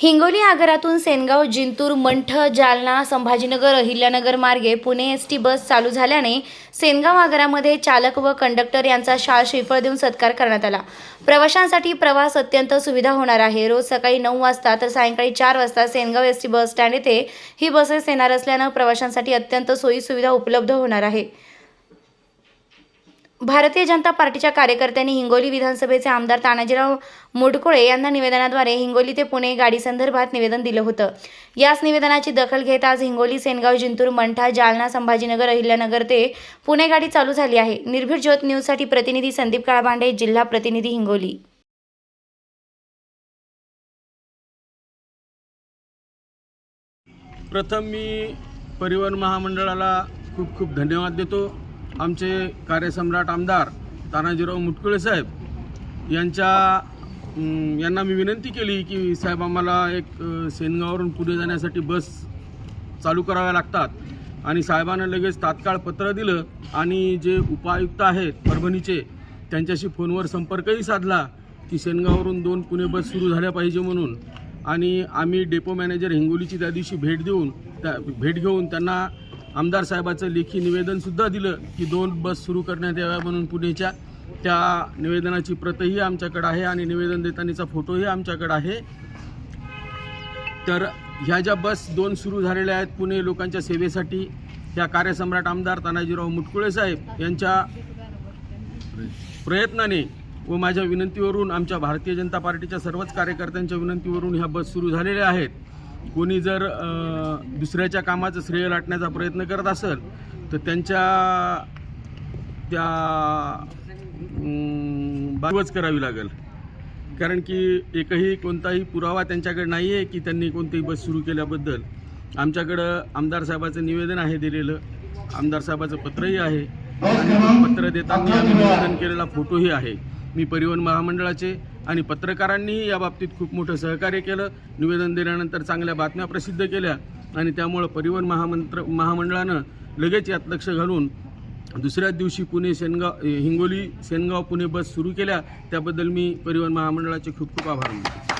हिंगोली आगारातून सेनगाव जिंतूर मंठ जालना संभाजीनगर अहिल्यानगर मार्गे Pune S T बस चालू झाल्याने सेनगाव आगारामध्ये चालक व कंडक्टर यांचा शाळ श्रीफळ देऊन सत्कार करण्यात आला. प्रवाशांसाठी प्रवास अत्यंत सुविधा होणार आहे. रोज सकाळी नऊ वाजता तर सायंकाळी चार वाजता Sengaon S T bus stand येथे ही बसेस येणार असल्यानं प्रवाशांसाठी अत्यंत सोयी सुविधा उपलब्ध होणार आहे. भारतीय जनता पार्टीच्या कार्यकर्त्यांनी हिंगोली विधानसभेचे आमदार तानाजीराव मुडकुळे यांना निवेदनाद्वारे हिंगोली ते पुणे गाडी संदर्भात निवेदन दिलं होतं. याच निवेदनाची दखल घेत आज हिंगोली सेनगाव जिंतूर मंठा जालना संभाजीनगर अहिल्यानगर ते पुणे गाडी चालू झाली आहे. निर्भीड ज्योत न्यूजसाठी प्रतिनिधी संदीप काळभांडे जिल्हा प्रतिनिधी हिंगोली. प्रथम मी परिवहन महामंडळाला खूप खूप धन्यवाद देतो. आमचे कार्यसम्राट आमदार तानाजीराव मुटकुळे साहेब यांच्या यांना मी विनंती केली की साहेब आम्हाला एक सेनगाववरून पुढे जाण्यासाठी बस चालू कराव्या लागतात. आणि साहेबांना लगेच तात्काळ पत्र दिलं आणि जे उपायुक्त आहेत परभणीचे त्यांच्याशी फोनवर संपर्कही साधला की सेनगाववरून दोन पुणे बस सुरू झाल्या पाहिजे म्हणून. आणि आम्ही डेपो मॅनेजर हिंगोलीची त्या दिवशी भेट देऊन त्या भेट घेऊन त्यांना आमदार साहेबाचं लेखी निवेदनसुद्धा दिलं की दोन बस सुरू करण्यात याव्या म्हणून पुणेच्या. त्या निवेदनाची प्रतही आमच्याकडं आहे आणि निवेदन देतानाचा फोटोही आमच्याकडं आहे. तर ह्या ज्या बस दोन सुरू झालेल्या आहेत पुणे लोकांच्या सेवेसाठी ह्या कार्यसम्राट आमदार तानाजीराव मुटकुळे साहेब यांच्या प्रयत्नाने व माझ्या विनंतीवरून आमच्या भारतीय जनता पार्टीच्या सर्वच कार्यकर्त्यांच्या विनंतीवरून ह्या बस सुरू झालेल्या आहेत. कोणी जर दुसऱ्याच्या कामाचं श्रेय लाटण्याचा प्रयत्न करत असेल तर त्यांच्या त्या बाजूच करावी लागेल. कारण की एकही कोणताही पुरावा त्यांच्याकडे नाही आहे की त्यांनी कोणतीही बस सुरू केल्याबद्दल. आमच्याकडं आमदार साहेबाचं निवेदन आहे दिलेलं. आमदार साहेबाचं पत्रही आहे. आणि पत्र देताना आम्ही निवेदन केलेला फोटोही आहे. मी परिवहन महामंडळाचे आणि पत्रकारांनीही या बाबतीत खूप मोठं सहकार्य केलं. निवेदन दिल्यानंतर चांगल्या बातम्या प्रसिद्ध केल्या आणि त्यामुळं परिवहन महामंत्र महामंडळानं लगेच यात लक्ष घालून दुसऱ्याच दिवशी पुणे सेनगाव हिंगोली सेनगाव पुणे बस सुरू केल्या. त्याबद्दल मी परिवहन महामंडळाचे खूप खूप आभार मानतो.